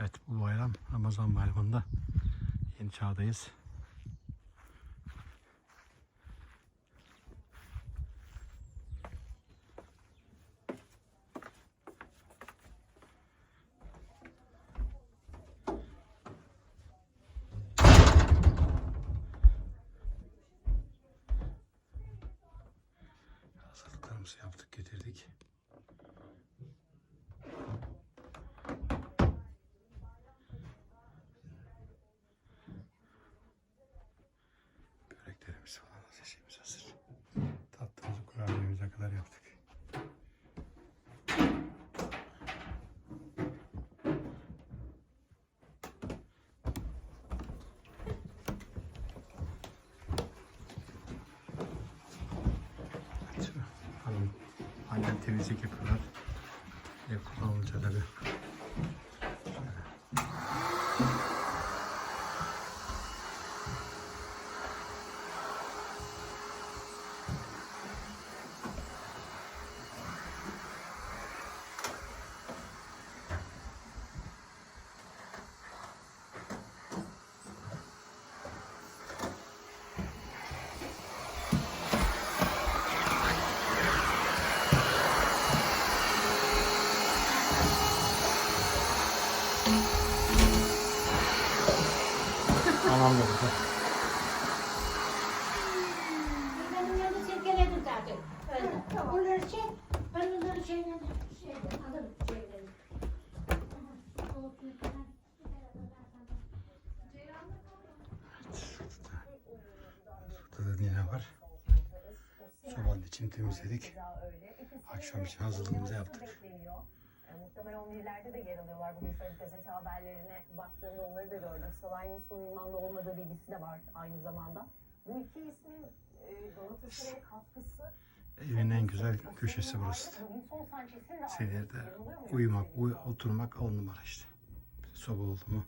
Evet bu bayram Ramazan bayramında Yeni Çağ'dayız. Hazırlıklarımızı yaptık getirdik. Temizlik yapıyorlar. Ev kullanılacakları. Tamam burada. Benim yanımda silkeledim zaten. Öyle. Onları çek. Ben onları şeyden şey, alırım şeyleri. Burada da yine var. Sobanın içini temizledik. Akşam için hazırlığımızı yaptık. Muhtemelen 11'lerde de yer alıyorlar. Bugün şöyle gazete haberlerine baktığımda onları da gördüm. Salay'ın son ünvanda olmadığı bilgisi de var aynı zamanda. Bu iki ismin e, Galatasaray'a katkısı Evin en güzel köşesi burası. Davinson Sanchez'in de Seyirde yanılıyor muyum? uyumak, uy oturmak on numara işte. Soba oldu mu